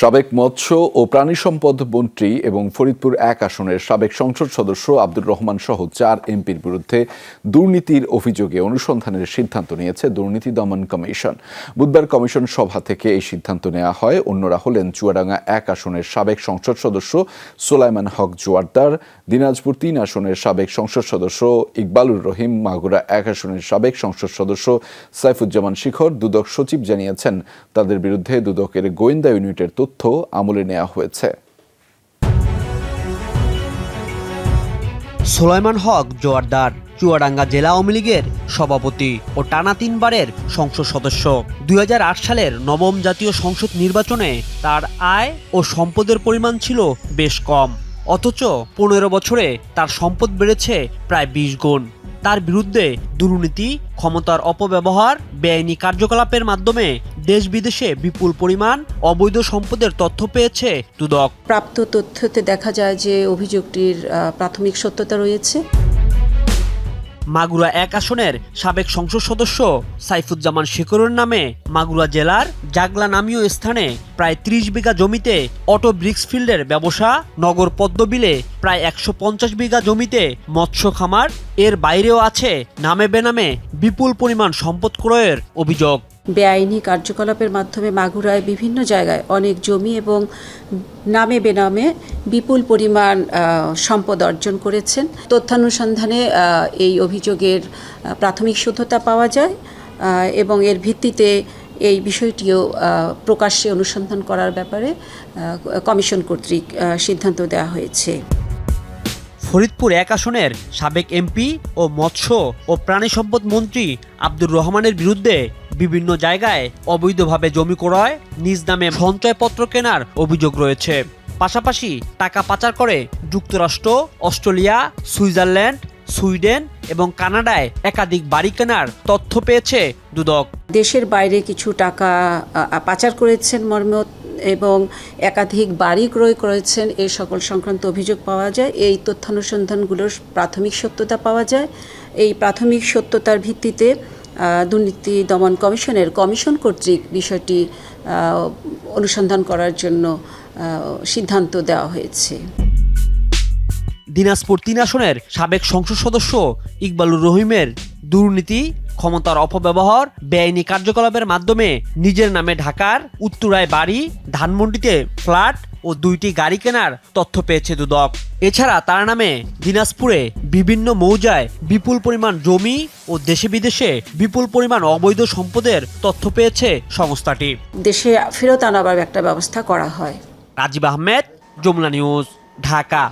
সাবেক মৎস্য ও প্রাণী সম্পদ মন্ত্রী এবং ফরিদপুর এক আসনের সাবেক সংসদ সদস্য আব্দুর রহমান সহ চার এমপির বিরুদ্ধে দুর্নীতির অভিযোগে অনুসন্ধানের সিদ্ধান্ত নিয়েছে দুর্নীতি দমন কমিশন। বুধবার কমিশন সভা থেকে এই সিদ্ধান্ত নেওয়া হয়। অন্যরা হলেন চুয়াডাঙ্গা এক আসনের সাবেক সংসদ সদস্য সোলাইমান হক জোয়ারদার, দিনাজপুর তিন আসনের সাবেক সংসদ সদস্য ইকবালুর রহিম, মাগুরা এক আসনের সাবেক সংসদ সদস্য সাইফুজ্জামান শিখর, দুদক সচিব জানিয়েছেন, তাদের বিরুদ্ধে দুদকের গোয়েন্দা ইউনিটের আমলে নেওয়া হয়েছে। সোলাইমান হক, জোয়ারদার, চুয়াডাঙ্গা জেলা আওয়ামী লীগের সভাপতি ও টানা তিনবারের সংসদ সদস্য। দুই হাজার আট সালের নবম জাতীয় সংসদ নির্বাচনে তার আয় ও সম্পদের পরিমাণ ছিল বেশ কম। অথচ পনেরো বছরে তার সম্পদ বেড়েছে প্রায় বিশ গুণ। তার বিরুদ্ধে দুর্নীতি, ক্ষমতার অপব্যবহার, বেআইনি কার্যকলাপের মাধ্যমে দেশ বিদেশে বিপুল পরিমাণ অবৈধ সম্পদের তথ্য পেয়েছে দুদক। প্রাপ্ত তথ্যতে দেখা যায় যে অভিযোগটির প্রাথমিক সত্যতা রয়েছে। মাগুরা এক আসনের সাবেক সংসদ সদস্য সাইফুজ্জামান শেখরের নামে মাগুরা জেলার জাগলা নামীয় স্থানে প্রায় ত্রিশ বিঘা জমিতে অটো ব্রিক্স ফিল্ডের ব্যবসা, নগর পদ্মবিলে প্রায় একশো পঞ্চাশ বিঘা জমিতে মৎস্য খামার, এর বাইরেও আছে নামে বেনামে বিপুল পরিমাণ সম্পদ ক্রয়ের অভিযোগ। বেআইনি কার্যকলাপের মাধ্যমে মাগুরায় বিভিন্ন জায়গায় অনেক জমি এবং নামে বেনামে বিপুল পরিমাণ সম্পদ অর্জন করেছেন। তথ্যানুসন্ধানে এই অভিযোগের প্রাথমিক শুদ্ধতা পাওয়া যায় এবং এর ভিত্তিতে এই বিষয়টিও প্রকাশ্যে অনুসন্ধান করার ব্যাপারে কমিশন কর্তৃক সিদ্ধান্ত দেওয়া হয়েছে। ফরিদপুর এক আসনের সাবেক এমপি ও মৎস্য ও প্রাণী সম্পদ মন্ত্রী আব্দুর রহমানের বিরুদ্ধে বিভিন্ন জায়গায় অবৈধভাবে জমি ক্রয়, নিজ নামে সঞ্চয়পত্র কেনার অভিযোগ রয়েছে। পাশাপাশি টাকা পাচার করে যুক্তরাষ্ট্র, অস্ট্রেলিয়া, সুইজারল্যান্ড, সুইডেন এবং কানাডায় একাধিক বাড়ি কেনার তথ্য পেয়েছে দুদক। দেশের বাইরে কিছু টাকা পাচার করেছেন মর্ম এবং একাধিক বাড়ি ক্রয় করেছেন। এই সকল সংক্রান্ত অভিযোগ পাওয়া যায়। এই তথ্যানুসন্ধানগুলোর প্রাথমিক সত্যতা পাওয়া যায়। এই প্রাথমিক সত্যতার ভিত্তিতে দুর্নীতি দমন কমিশনের কমিশন কর্তৃক বিষয়টি অনুসন্ধান করার জন্য সিদ্ধান্ত দেওয়া হয়েছে। দিনাজপুর তিন আসনের সাবেক সংসদ সদস্য ইকবালুর রহিমের দুর্নীতি, ক্ষমতার অপব্যবহার, বেআইনি কার্যকলাপের মাধ্যমে নিজের নামে ঢাকার উত্তরায় বাড়ি, ধানমন্ডিতে ফ্ল্যাট ও দুইটি গাড়ি কেনার তথ্য পেয়েছে দুদক। এছাড়া তার নামে দিনাজপুরে বিভিন্ন মৌজায় বিপুল পরিমাণ জমি ও দেশে বিদেশে বিপুল পরিমাণ অবৈধ সম্পদের তথ্য পেয়েছে সংস্থাটি। দেশে ফেরত আনাবার একটা ব্যবস্থা করা হয়। রাজীব আহমেদ যমুনা নিউজ ঢাকা।